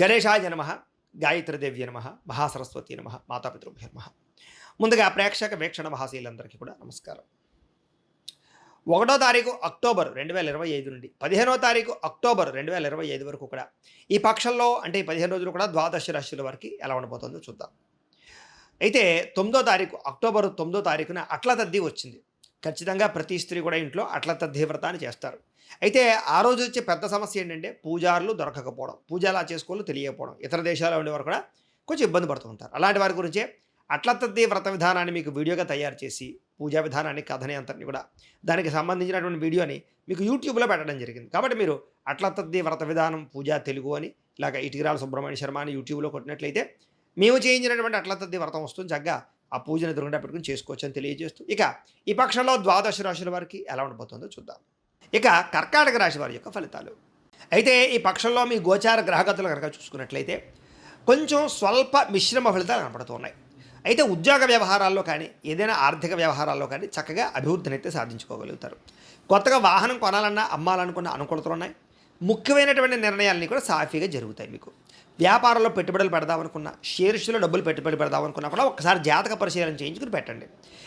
గణేశాయ నమ గాయత్రిదేవ్య నమ మహాసరస్వతి నమ మాతాపితృభ్య నమ. ముందుగా ప్రేక్షక వీక్షణ మహాశీలందరికీ కూడా నమస్కారం. ఒకటో తారీఖు అక్టోబర్ రెండు వేల ఇరవై ఐదు నుండి పదిహేనో తారీఖు అక్టోబర్ రెండు వేల ఇరవై ఐదు వరకు కూడా ఈ పక్షంలో అంటే ఈ పదిహేను రోజులు కూడా ద్వాదశ రాశుల వరకు ఎలా ఉండబోతుందో చూద్దాం. అయితే తొమ్మిదో తారీఖు అక్టోబర్ తొమ్మిదో తారీఖున అట్ల తద్ది వచ్చింది. ఖచ్చితంగా ప్రతి స్త్రీ కూడా ఇంట్లో అట్ల తద్ది వ్రతాన్ని చేస్తారు. అయితే ఆ రోజు వచ్చే పెద్ద సమస్య ఏంటంటే పూజారులు దొరకకపోవడం పూజ ఎలా చేసుకోవాలో తెలియకపోవడం. ఇతర దేశాల్లో ఉండేవారు కూడా కొంచెం ఇబ్బంది పడుతూ ఉంటారు. అలాంటి వారి గురించే అట్లతద్ది వ్రత విధానాన్ని మీకు వీడియోగా తయారు చేసి పూజా విధానాన్ని కథని అంతని కూడా దానికి సంబంధించినటువంటి వీడియోని మీకు యూట్యూబ్లో పెట్టడం జరిగింది. కాబట్టి మీరు అట్లతద్ది వ్రత విధానం పూజా తెలుగు అని ఇలాగ ఇటిగిరాల సుబ్రహ్మణ్య శర్మ అని యూట్యూబ్లో కొట్టినట్లయితే మేము చేయించినటువంటి అట్లతద్ది వ్రతం వస్తుంది. చక్కగా ఆ పూజను ఎదురుగుండా పెట్టుకుని చేసుకోవచ్చు అని తెలియజేస్తూ ఇక ఈ పక్షంలో ద్వాదశ రాశుల వారికి ఎలా ఉండబోతుందో చూద్దాం. ఇక కర్కాటక రాశి వారి యొక్క ఫలితాలు. అయితే ఈ పక్షంలో మీ గోచార గ్రహగతులు కనుక చూసుకున్నట్లయితే కొంచెం స్వల్ప మిశ్రమ ఫలితాలు కనపడుతున్నాయి అయితే ఉద్యోగ వ్యవహారాల్లో కానీ ఏదైనా ఆర్థిక వ్యవహారాల్లో కానీ చక్కగా అభివృద్ధిని అయితే సాధించుకోగలుగుతారు. కొత్తగా వాహనం కొనాలన్నా అమ్మాలనుకున్న అనుకూలతలు ఉన్నాయి. ముఖ్యమైనటువంటి నిర్ణయాలన్నీ కూడా సాఫీగా జరుగుతాయి మీకు. వ్యాపారంలో పెట్టుబడులు పెడదామనుకున్న షేర్స్లో డబ్బులు పెట్టుబడి పెడదామనుకున్నా కూడా ఒకసారి జాతక పరిశీలన చేయించుకుని పెట్టండి.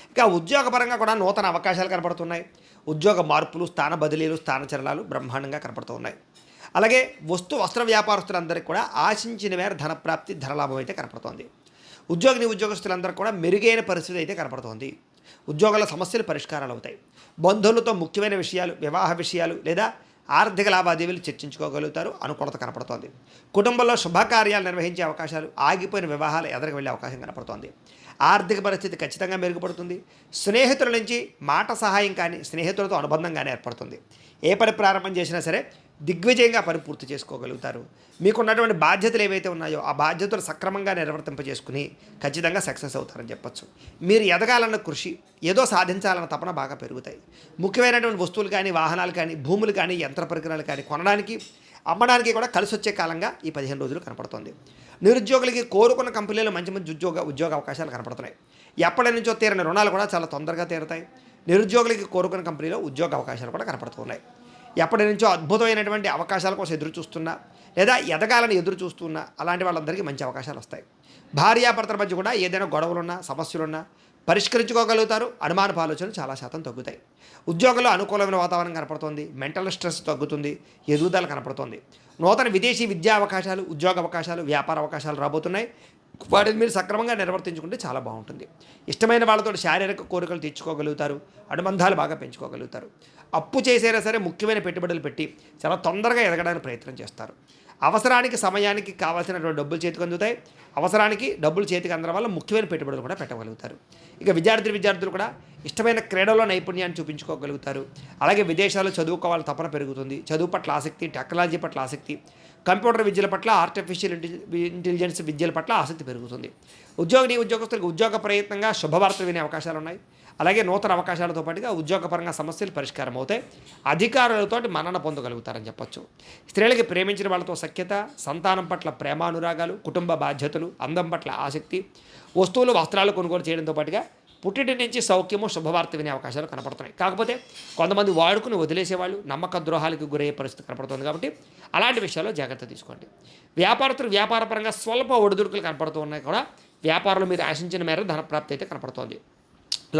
ఇంకా ఉద్యోగపరంగా కూడా నూతన అవకాశాలు కనపడుతున్నాయి. ఉద్యోగ మార్పులు స్థాన బదిలీలు స్థానచరణాలు బ్రహ్మాండంగా కనపడుతున్నాయి. అలాగే వస్తు వస్త్ర వ్యాపారస్తులందరికీ కూడా ఆశించిన మేర ధనప్రాప్తి ధనలాభం అయితే కనపడుతోంది. ఉద్యోగిని ఉద్యోగస్తులందరూ కూడా మెరుగైన పరిస్థితి అయితే కనపడుతోంది. ఉద్యోగాల సమస్యలు పరిష్కారాలు అవుతాయి. బంధువులతో ముఖ్యమైన విషయాలు వివాహ విషయాలు లేదా ఆర్థిక లావాదేవీలు చర్చించుకోగలుగుతారు అనుకూలత కనపడుతోంది. కుటుంబంలో శుభకార్యాలు నిర్వహించే అవకాశాలు ఆగిపోయిన వివాహాలు ఎదరికి వెళ్ళే అవకాశం కనపడుతోంది. ఆర్థిక పరిస్థితి ఖచ్చితంగా మెరుగుపడుతుంది. స్నేహితుల నుంచి మాట సహాయం కానీ స్నేహితులతో అనుబంధం కానీ ఏర్పడుతుంది. ఏ పని ప్రారంభం చేసినా సరే దిగ్విజయంగా పని పూర్తి చేసుకోగలుగుతారు. మీకున్నటువంటి బాధ్యతలు ఏవైతే ఉన్నాయో ఆ బాధ్యతలు సక్రమంగా నిర్వర్తింపజేసుకుని ఖచ్చితంగా సక్సెస్ అవుతారని చెప్పొచ్చు. మీరు ఎదగాలన్న కృషి ఏదో సాధించాలన్న తపన బాగా పెరుగుతాయి. ముఖ్యమైనటువంటి వస్తువులు కానీ వాహనాలు కానీ భూములు కానీ యంత్ర పరికరాలు కానీ కొనడానికి అమ్మడానికి కూడా కలిసి వచ్చే కాలంగా ఈ పదిహేను రోజులు కనపడుతుంది. నిరుద్యోగులకి కోరుకున్న కంపెనీలో మంచి మంచి ఉద్యోగ ఉద్యోగ అవకాశాలు కనపడుతున్నాయి. ఎప్పటి నుంచో తీరని రుణాలు కూడా చాలా తొందరగా తీరుతాయి. నిరుద్యోగులకి కోరుకున్న కంపెనీలో ఉద్యోగ అవకాశాలు కూడా కనపడుతున్నాయి ఎప్పటి నుంచో అద్భుతమైనటువంటి అవకాశాల కోసం ఎదురు చూస్తున్నా లేదా ఎదగాలని ఎదురు చూస్తున్నా అలాంటి వాళ్ళందరికీ మంచి అవకాశాలు వస్తాయి. భార్యాభర్తల మధ్య కూడా ఏదైనా గొడవలున్నా సమస్యలున్నా పరిష్కరించుకోగలుగుతారు. అనుమానపు ఆలోచనలు చాలా శాతం తగ్గుతాయి. ఉద్యోగంలో అనుకూలమైన వాతావరణం కనపడుతుంది మెంటల్ స్ట్రెస్ తగ్గుతుంది ఎదుగుదల కనపడుతుంది. నూతన విదేశీ విద్యా అవకాశాలు ఉద్యోగ అవకాశాలు వ్యాపార అవకాశాలు రాబోతున్నాయి. వాటిని మీరు సక్రమంగా నిర్వర్తించుకుంటే చాలా బాగుంటుంది. ఇష్టమైన వాళ్ళతో శారీరక కోరికలు తీర్చుకోగలుగుతారు అనుబంధాలు బాగా పెంచుకోగలుగుతారు. అప్పు చేసేనా సరే ముఖ్యమైన పెట్టుబడులు పెట్టి చాలా తొందరగా ఎదగడానికి ప్రయత్నం చేస్తారు. అవసరానికి సమయానికి కావాల్సినటువంటి డబ్బులు చేతికి అందుతాయి. అవసరానికి డబ్బులు చేతికి అందడం వల్ల ముఖ్యమైన పెట్టుబడులు కూడా పెట్టగలుగుతారు. ఇక విద్యార్థి విద్యార్థులు కూడా ఇష్టమైన క్రీడలో నైపుణ్యాన్ని చూపించుకోగలుగుతారు. అలాగే విదేశాల్లో చదువుకోవాలి తపన పెరుగుతుంది. చదువు పట్ల ఆసక్తి టెక్నాలజీ పట్ల ఆసక్తి కంప్యూటర్ విద్యల పట్ల ఆర్టిఫిషియల్ ఇంటెలిజెన్స్ విద్యల పట్ల ఆసక్తి పెరుగుతుంది. ఉద్యోగిని ఉద్యోగస్తులకు ఉద్యోగ ప్రయత్నంగా శుభవార్తలు వినే అవకాశాలు ఉన్నాయి అలాగే నూతన అవకాశాలతో పాటుగా ఉద్యోగపరంగా సమస్యలు పరిష్కారం అవుతాయి. అధికారులతో మన్నన పొందగలుగుతారని చెప్పొచ్చు. స్త్రీలకి ప్రేమించిన వాళ్ళతో సఖ్యత సంతానం పట్ల ప్రేమానురాగాలు కుటుంబ బాధ్యతలు అందం పట్ల ఆసక్తి వస్తువులు వస్త్రాలు కొనుగోలు చేయడంతో పాటుగా పుట్టింటి నుంచి సౌఖ్యము శుభవార్త వినే అవకాశాలు కనపడుతున్నాయి. కాకపోతే కొంతమంది వాడుకుని వదిలేసేవాళ్ళు నమ్మక ద్రోహాలకు గురయ్యే పరిస్థితి కనపడుతుంది కాబట్టి అలాంటి విషయాల్లో జాగ్రత్త తీసుకోండి. వ్యాపారస్తులు వ్యాపారపరంగా స్వల్ప ఒడిదుడుకులు కనపడుతూ ఉన్నాయి కూడా. వ్యాపారంలో మీరు ఆశించిన మేర ధనప్రాప్తి అయితే కనపడుతోంది.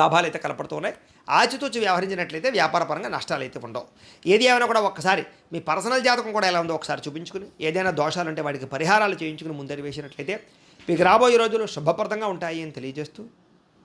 లాభాలు అయితే కనపడుతూ ఉన్నాయి ఆచితూచి వ్యవహరించినట్లయితే వ్యాపారపరంగా నష్టాలు అయితే ఉండవు. ఏది ఏమైనా కూడా ఒక్కసారి మీ పర్సనల్ జాతకం కూడా ఎలా ఉందో ఒకసారి చూపించుకుని ఏదైనా దోషాలు ఉంటే వాటికి పరిహారాలు చేయించుకుని ముందరి వేసినట్లయితే మీకు రాబోయే రోజులు శుభప్రదంగా ఉంటాయి అని తెలియజేస్తూ